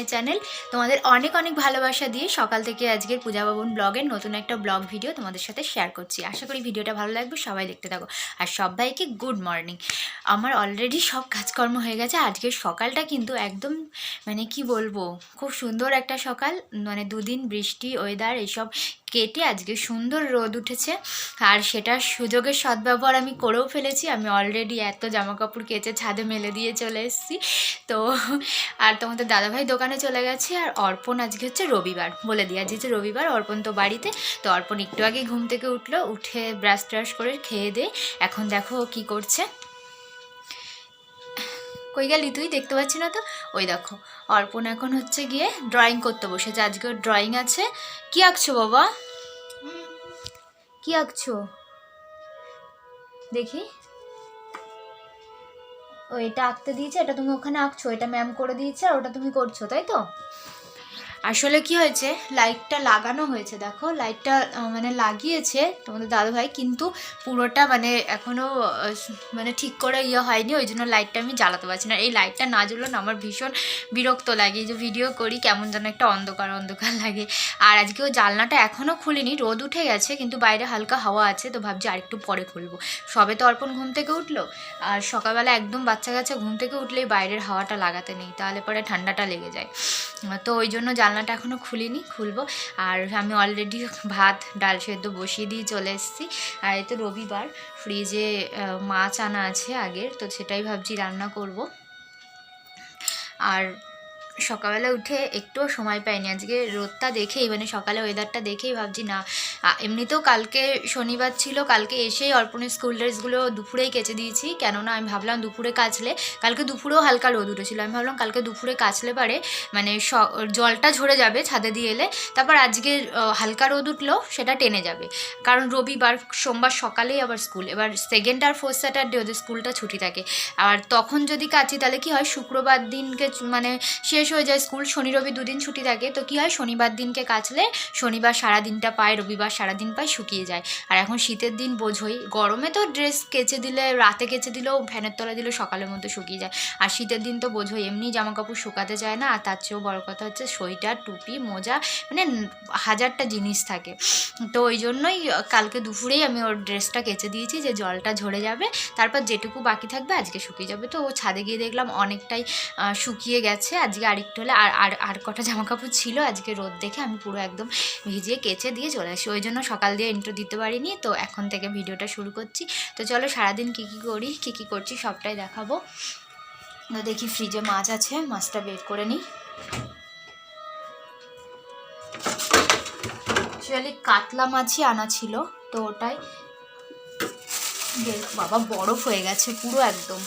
My channel. তোমাদের অনেক অনেক ভালোবাসা দিয়ে সকাল থেকে আজকের পূজা ভবন ব্লগের নতুন একটা ব্লগ ভিডিও তোমাদের সাথে শেয়ার করছি। আশা করি ভিডিওটা ভালো লাগবে, সবাই দেখতে থাকো। আর সবাইকে গুড মর্নিং আমার অলরেডি সব কাজকর্ম হয়ে গেছে, আজকের সকালটা কিন্তু একদম মানে কি বলব, খুব সুন্দর একটা সকাল। মানে দুদিন বৃষ্টি ওয়েদার এইসব কেটে আজকে সুন্দর রোদ উঠেছে। আর সেটার সুযোগের সদ্ব্যবহার আমি করেও ফেলেছি। আমি অলরেডি এত জামা কাপড় কেচে ছাদে মেলে দিয়ে চলে এসেছি। তো, আর তোমাদের দাদাভাই দোকানে চলে গেছে। আর অর্পণ আজকে হচ্ছে রবিবার। বলে দিই আজকে রবিবার। অর্পণ তো বাড়িতে। তো অর্পণ একটু আগে ঘুম থেকে উঠল। উঠে ব্রাশ ট্রাশ করে খেয়ে দে। এখন দেখো কী করছে। কই গেলি তুই? দেখতে পাচ্ছি না তো। ওই দেখো, অর্পণ এখন হচ্ছে গিয়ে ড্রয়িং করতে বসেছে। আজকে ড্রয়িং আছে। কি আঁকছো বাবা? কি আঁকছো? দেখি। ও, এটা আঁকতে দিয়েছে, এটা তুমি ওখানে আঁকছো, এটা ম্যাম করে দিয়েছে আর ওটা তুমি করছ, তাই তো? আসলে কি হয়েছে? লাইটটা লাগানো হয়েছে, দেখো। লাইটটা মানে লাগিয়েছে তোমাদের দাদুভাই, কিন্তু পুরোটা মানে এখনও মানে ঠিক করে ইয়ে হয়নি, ওই জন্য লাইটটা আমি জ্বালাতে পারছি না। এই লাইটটা না জ্বললে আমার ভীষণ বিরক্ত লাগে। যে ভিডিও করি, কেমন যেন একটা অন্ধকার অন্ধকার লাগে। আর আজকে ও জানলাটা এখনও খুলিনি, রোদ উঠে গেছে, কিন্তু বাইরে হালকা হাওয়া আছে, তো ভাবছি আরেকটু পরে খুলবো। সবে তো অর্পণ ঘুম থেকে উঠল, আর সকালবেলা একদম বাচ্চা কাচ্চা ঘুম থেকে উঠলেই বাইরের হাওয়াটা লাগাতে নেই, তাহলে পরে ঠান্ডাটা লেগে যায়। তো ওই জন্য জানলাটা এখনও খুলিনি, খুলবো। আর আমি অলরেডি ভাত, ডাল সেদ্ধ বসিয়ে দিয়ে চলে এসেছি। আর এই তো রবিবার ফ্রিজে মাছ আনা আছে আগের, তো সেটাই ভাবছি রান্না করব। আর সকালবেলা উঠে একটুও সময় পাইনি। আজকে রোদটা দেখেই মানে সকালে ওয়েদারটা দেখেই ভাবছি, না এমনিতেও কালকে শনিবার ছিল, কালকে এসেই অর্পণের স্কুল ড্রেসগুলো দুপুরেই কেচে দিয়েছি। কেননা আমি ভাবলাম দুপুরে কাচলে, কালকে দুপুরেও হালকা রোদ উঠেছিল। আমি ভাবলাম কালকে দুপুরে কাচলে পারে মানে জলটা ঝরে যাবে ছাদে দিয়ে এলে, তারপর আজকে হালকা রোদ উঠলেও সেটা টেনে যাবে। কারণ রবিবার, সোমবার সকালেই আবার স্কুল এবার সেকেন্ড আর ফোর্থ স্যাটারডে ওদের স্কুলটা ছুটি থাকে। আর তখন যদি কাচি, তাহলে কি হয়, শুক্রবার দিনকে মানে শেষ হয়ে যায়, স্কুল শনি রবি দুদিন ছুটি থাকে, তো কি হয়? শনিবার দিনকে কাচলে শনিবার সারা দিনটা পায়, রবিবার সারা দিন পায়, শুকিয়ে যায়। আর এখন শীতের দিন বোঝোই, গরমে তো ড্রেস কেচে দিলে, রাতে কেচে দিলেও, ফ্যানের তলায় দিলেও সকালের মধ্যে শুকিয়ে যায়। আর শীতের দিন তো বোঝোই, এমনি জামা কাপড় শুকাতে চায় না, আর তার চেয়েও বড় কথা হচ্ছে সোয়েটার, টুপি, মোজা মানে হাজারটা জিনিস থাকে। তো ওই জন্যই কালকে দুপুরেই আমি ওর ড্রেসটা কেচে দিয়েছি, যে জলটা ঝরে যাবে, তারপর যেটুকু বাকি থাকবে আজকে শুকিয়ে যাবে। তো ও ছাদে গিয়ে দেখলাম অনেকটাই শুকিয়ে গেছে, আজকে আরেকটু হলে আর আর আর কটা জামা কাপড় ছিল আজকে রোদ দেখে আমি পুরো একদম ভিজিয়ে কেচে দিয়ে চলে আসি। ওই জন্য সকাল দিয়ে ইন্ট্রো দিতে পারিনি, তো এখন থেকে ভিডিওটা শুরু করছি। তো চলো সারাদিন কী কী করি, কী কী করছি সবটাই দেখাবো। তো দেখি ফ্রিজে মাছ আছে, মাছটা বের করে নিই। অ্যাকচুয়ালি কাতলা মাছই আনা ছিল, তো ওটাই। বাবা বরফ হয়ে গেছে পুরো একদম।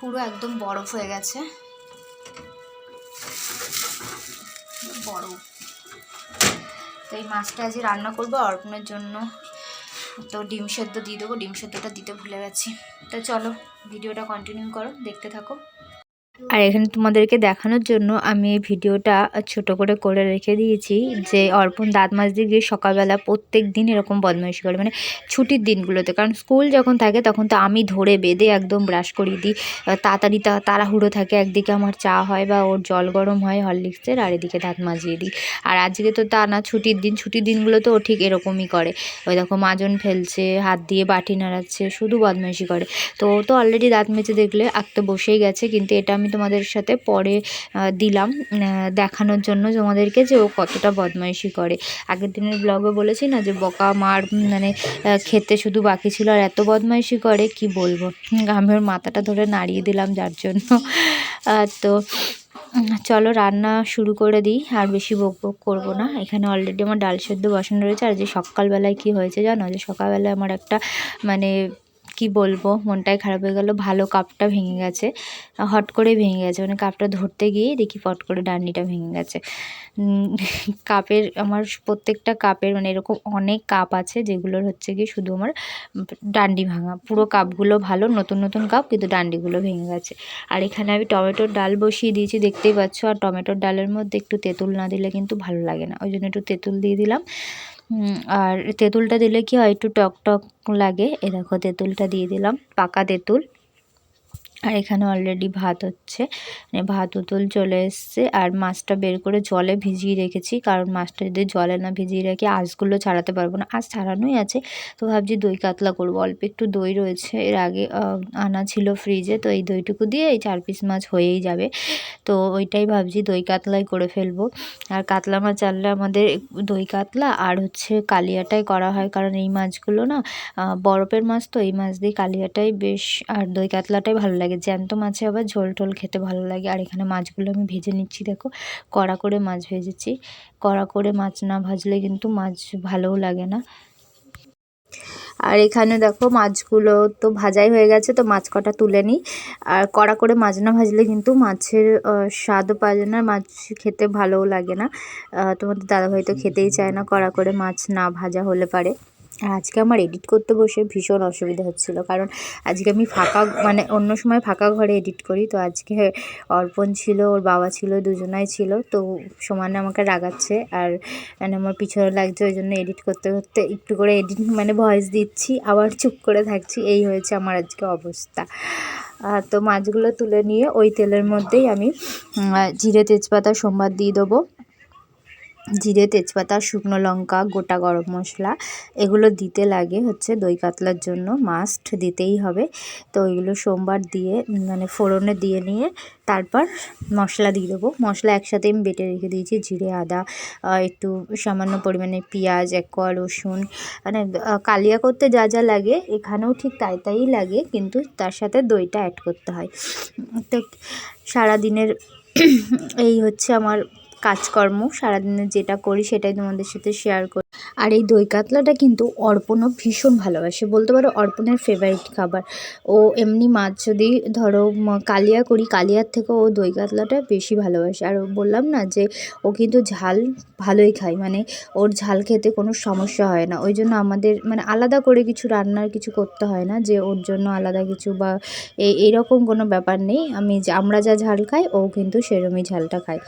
পুরো একদম বরফ হয়ে গেছে। বরফ। তো এই মাছটা আজ রান্না করব অর্পণের জন্য। তো ডিম সেদ্ধ দিয়ে দেবো, ডিম সেদ্ধটা দিতে ভুলে গেছি। তো চলো, ভিডিওটা কন্টিনিউ করো, দেখতে থাকো। আর এখানে তোমাদেরকে দেখানোর জন্য আমি এই ভিডিওটা ছোট করে করে রেখে দিয়েছি যে অর্পণ দাঁত মাজতে গিয়ে সকালবেলা প্রত্যেক দিন এরকম বদমাইশি করে মানে ছুটির দিনগুলোতে। কারণ স্কুল যখন থাকে তখন তো আমি ধরে বেঁধে একদম ব্রাশ করিয়ে দিই। তাড়াতাড়ি তাড়াহুড়ো থাকে, একদিকে আমার চা হয় বা ওর জল গরম হয় হরলিক্সের, আর এদিকে দাঁত মাজিয়ে দিই। আর আজকে তো তা না, ছুটির দিন, ছুটির দিনগুলোতে ও ঠিক এরকমই করে। ওই দেখো মাজন ফেলছে, হাত দিয়ে বাটি নাড়াচ্ছে, শুধু বদমাইশি করে। তো ও তো অলরেডি দাঁত মেজে দেখলে আঁকতে বসেই গেছে, কিন্তু এটা আমি তোমাদের সাথে পরে দিলাম দেখানোর জন্য তোমাদেরকে যে ও কতটা বদমাইশি করে। আগের দিনের ব্লগে বলেছি না যে বকা মার মানে খেতে শুধু বাকি ছিল আর এত বদমাইশি করে, কি বলব? আমি ওর মাথাটা ধরে নাড়িয়ে দিলাম যার জন্য। তো চলো রান্না শুরু করে দিই, আর বেশি বক বক করব না। এখানে অলরেডি আমার ডাল সেদ্ধ বসানো রয়েছে, আর যে সকালবেলায় কি হয়েছে জানো? যে সকালবেলায় আমার একটা মানে কি বলব? মনটাই খারাপ হয়ে গেল। ভালো কাপটা ভেঙে গেছে। হট করে ভেঙে গেছে। মানে কাপটা ধরতে গিয়ে দেখি ফট করে ডান্ডিটা ভেঙে গেছে। কাপের আমার প্রত্যেকটা কাপের মানে এরকম অনেক কাপ আছে যেগুলোর হচ্ছে কি শুধু আমার ডান্ডি ভাঙা। পুরো কাপগুলো ভালো, নতুন নতুন কাপ কিন্তু ডান্ডিগুলো ভেঙে গেছে। আর এখানে আমি টমেটোর ডাল বসিয়ে দিয়েছি, দেখতেই পাচ্ছ। আর টমেটোর ডালের মধ্যে একটু তেঁতুল না দিলে কিন্তু ভালো লাগে না। ওই জন্য একটু তেঁতুল দিয়ে দিলাম। আর তেঁতুলটা দিলে কি হয়, একটু টক টক লাগে। এ দেখো, তেঁতুলটা দিয়ে দিলাম, পাকা তেঁতুল। আর এখানে অলরেডি ভাত হচ্ছে। মানে ভাত উতল চলে এসছে আর মাছটা বের করে জলে ভিজিয়ে রেখেছি, কারণ মাছটা যদি জলে না ভিজিয়ে রাখি আঁশগুলো ছাড়াতে পারব না। আঁশ ছাড়ানোই আছে, তো ভাবছি দই কাতলা করব। অল্প একটু দই রয়েছে, এর আগে আনা ছিল ফ্রিজে তো এই দইটুকু দিয়ে এই চার পিস মাছ হয়েই যাবে। তো ওইটাই ভাবছি দই কাতলাই করে ফেলব। আর কাতলা মাছ আনলে আমাদের দই কাতলা আর হচ্ছে কালিয়াটাই করা হয়, কারণ এই মাছগুলো না বরফের মাছ, তো এই মাছ দিয়ে কালিয়াটাই বেশ, আর দই কাতলাটাই ভালো লাগে। জ্যান্ত মাছে আবার ঝোল টোল খেতে ভালো লাগে। আর এখানে মাছগুলো আমি ভেজে নিচ্ছি, দেখো। কড়া করে মাছ ভেজেছি। কড়া করে মাছ না ভাজলে কিন্তু মাছ ভালোও লাগে না। আর এখানে দেখো, মাছগুলো তো ভাজাই হয়ে গেছে, তো মাছ কটা তুলে নিই। আর কড়া করে মাছ না ভাজলে কিন্তু মাছের স্বাদও পাওয়া যায় না মাছ খেতে ভালোও লাগে না। তোমাদের দাদাভাই তো খেতেই চায় না কড়া করে মাছ না ভাজা হলে পারে। আজকে আমার এডিট করতে বসে ভীষণ অসুবিধা হচ্ছিল। কারণ আজকে আমি ফাঁকা মানে অন্য সময় ফাঁকা ঘরে এডিট করি। তো আজকে অর্পণ ছিল, ওর বাবা ছিল, দুজনাই ছিল। তো সমানে আমাকে রাগাচ্ছে আর মানে আমার পিছনে লাগছে, ওই জন্য এডিট করতে করতে একটু করে এডিট মানে ভয়েস দিচ্ছি, আবার চুপ করে থাকছি। এই হয়েছে আমার আজকে অবস্থা। তো মাছগুলো তুলে নিয়ে ওই তেলের মধ্যেই আমি জিরে তেজপাতা, সোমবার দিয়ে দেবো। জিরে, তেজপাতা, শুকনো লঙ্কা, গোটা গরম মশলা, এগুলো দিতে লাগে হচ্ছে দই কাতলার জন্য। মাস্ট দিতেই হবে। তো ওইগুলো সোমবার দিয়ে মানে ফোড়নে দিয়ে নিয়ে তারপর মশলা দিয়ে দেবো। মশলা একসাথে আমি বেটে রেখে দিয়েছি। জিরে, আদা একটু সামান্য পরিমাণে পেঁয়াজ, এক কোয়া রসুন মানে কালিয়া করতে যা যা লাগে, এখানেও ঠিক তাই তাই লাগে, কিন্তু তার সাথে দইটা অ্যাড করতে হয়। তো সারাদিনের এই হচ্ছে আমার কাজকর্ম, সারাদিনে যেটা করি সেটাই তোমাদের সাথে শেয়ার করি। আর এই দই কাতলাটা কিন্তু অর্পণও ভীষণ ভালোবাসে, বলতে পারো অর্পণের ফেভারিট খাবার। ও এমনি মাছ যদি ধরো কালিয়া করি, কালিয়ার থেকে ও দই কাতলাটা বেশি ভালোবাসে। আর বললাম না যে ও কিন্তু ঝাল ভালোই খায় মানে ওর ঝাল খেতে কোনো সমস্যা হয় না। ওই জন্য আমাদের মানে আলাদা করে কিছু রান্নার কিছু করতে হয় না, যে ওর জন্য আলাদা কিছু বা এই এইরকম কোনো ব্যাপার নেই। আমি আমরা যা ঝাল খাই, ও কিন্তু সেরমই ঝালটা খায়।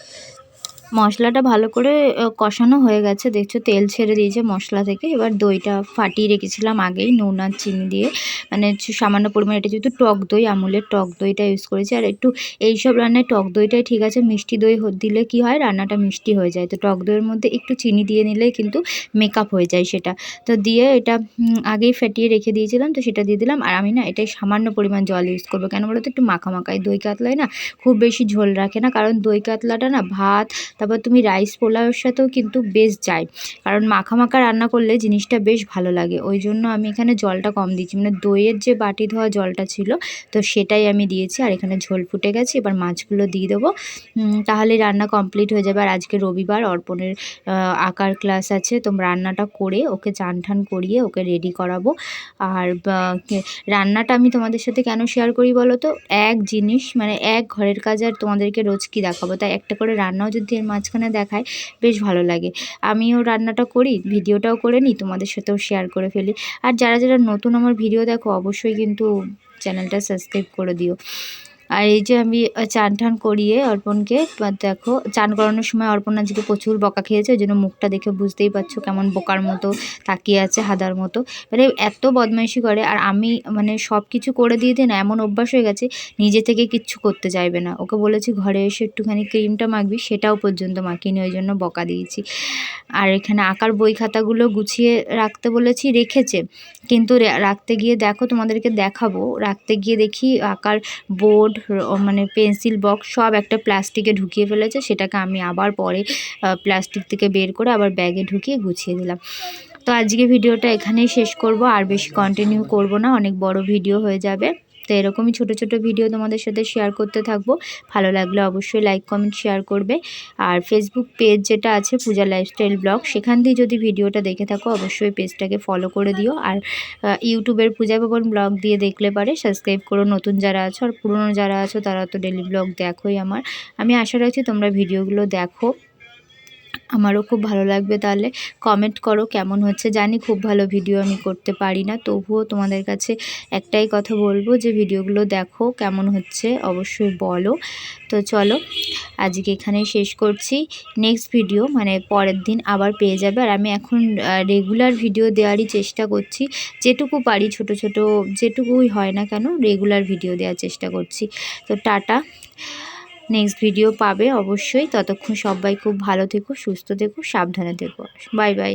মশলাটা ভালো করে কষানো হয়ে গেছে। দেখছ, তেল ছেড়ে দিয়েছে মশলা থেকে। এবার দইটা ফাটিয়ে রেখেছিলাম আগেই, নুন আর চিনি দিয়ে। মানে সামান্য পরিমাণে, এটা যেহেতু টক দই, আমুলের টক দইটা ইউজ করেছি। আর একটু এইসব রান্নায় টক দইটাই ঠিক আছে। মিষ্টি দই দিলে কি হয়, রান্নাটা মিষ্টি হয়ে যায়। তো টক দইয়ের মধ্যে একটু চিনি দিয়ে নিলে কিন্তু মেকআপ হয়ে যায় সেটা। তো দিয়ে এটা আগেই ফেটিয়ে রেখে দিয়েছিলাম। তো সেটা দিয়ে দিলাম। আর আমি না, এটাই সামান্য পরিমাণ জল ইউজ করব। কেন বলো তো একটু মাখা মাখাই। দই কাতলায় না, খুব বেশি ঝোল রাখে না। কারণ দই কাতলাটা না, ভাত তারপর তুমি রাইস পোলাওয়ের সাথেও কিন্তু বেশ যায়। কারণ মাখা মাখা রান্না করলে জিনিসটা বেশ ভালো লাগে। ওই জন্য আমি এখানে জলটা কম দিচ্ছি মানে দইয়ের যে বাটি ধোয়া জলটা ছিল, তো সেটাই আমি দিয়েছি। আর এখানে ঝোল ফুটে গেছে। এবার মাছগুলো দিয়ে দেবো। তাহলে রান্না কমপ্লিট হয়ে যাবে। আর আজকে রবিবার অর্পণের আঁকার ক্লাস আছে। তো রান্নাটা করে ওকে চান ঠান করিয়ে ওকে রেডি করাবো। আর রান্নাটা আমি তোমাদের সাথে কেন শেয়ার করি বলো তো? এক জিনিস মানে এক ঘরের কাজ আর তোমাদেরকে রোজ কি দেখাবো? তাই একটা করে রান্নাও যদি এর মাঝখানে দেখায়, বেশ ভালো লাগে। আমিও রান্নাটা করি, ভিডিওটাও করে নিই, তোমাদের সাথেও শেয়ার করে ফেলি। আর যারা যারা নতুন আমার ভিডিও দেখো, অবশ্যই কিন্তু চ্যানেলটা সাবস্ক্রাইব করে দিও। আর এই যে আমি চান টান করিয়ে অর্পণকে দেখো, চান করানোর সময় অর্পণ আজকে প্রচুর বকা খেয়েছে, ওই জন্য মুখটা দেখে বুঝতেই পারছ কেমন বোকার মতো তাকিয়ে আছে হাদার মতো। মানে এত বদমাইশি করে, আর আমি মানে সব কিছু করে দিয়ে দিই না, এমন অভ্যাস হয়ে গেছে, নিজে থেকে কিচ্ছু করতে চাইবে না। ওকে বলেছি ঘরে এসে একটুখানি ক্রিমটা মাখবি, সেটাও পর্যন্ত মাখিনি, ওই জন্য বকা দিয়েছি। আর এখানে আঁকার বই খাতাগুলো গুছিয়ে রাখতে বলেছি, রেখেছে। কিন্তু রাখতে গিয়ে দেখো তোমাদেরকে দেখাবো, রাখতে গিয়ে দেখি আঁকার বোর্ড মানে পেন্সিল বক্স সব একটা প্লাস্টিকে ঢুকিয়ে ফেলেছে, সেটাকে আমি আবার পরে প্লাস্টিক থেকে বের করে আবার ব্যাগে ঢুকিয়ে গুছিয়ে দিলাম। তো আজকে ভিডিওটা এখানেই শেষ করব, আর বেশি কন্টিনিউ করব না, অনেক বড় ভিডিও হয়ে যাবে। তো এরকমই ছোটো ছোটো ভিডিও তোমাদের সাথে শেয়ার করতে থাকব। ভালো লাগলে অবশ্যই লাইক কমেন্ট শেয়ার করবে। আর ফেসবুক পেজ যেটা আছে পূজা লাইফস্টাইল ব্লগ সেখান দিয়ে যদি ভিডিওটা দেখে থাকো, অবশ্যই পেজটাকে ফলো করে দিও। আর ইউটিউবের পূজা ভবন ব্লগ দিয়ে দেখলে পারে সাবস্ক্রাইব করো। নতুন যারা আছো আর পুরনো যারা আছো, তারা তো ডেলি ব্লগ দেখোই আমার। আমি আশা রাখছি তোমরা ভিডিওগুলো দেখো। আমারও খুব ভালো লাগবে তাহলে। কমেন্ট করো কেমন হচ্ছে? জানি খুব ভালো ভিডিও আমি করতে পারি না। তবুও তোমাদের কাছে একটাই কথা বলব যে ভিডিওগুলো দেখো কেমন হচ্ছে অবশ্যই বলো। তো চলো, আজকে এখানেই শেষ করছি। নেক্সট ভিডিও মানে পরের দিন আবার পেয়ে যাবে। আর আমি এখন রেগুলার ভিডিও দেওয়ারই চেষ্টা করছি। যেটুকু পারি ছোট ছোট, যেটুকুই হয় না কেন রেগুলার ভিডিও দেওয়ার চেষ্টা করছি। তো টাটা। নেক্সট ভিডিও পাবে অবশ্যই। ততক্ষণ সবাই খুব ভালো থেকো, সুস্থ থেকো, সাবধানে থেকো। Bye bye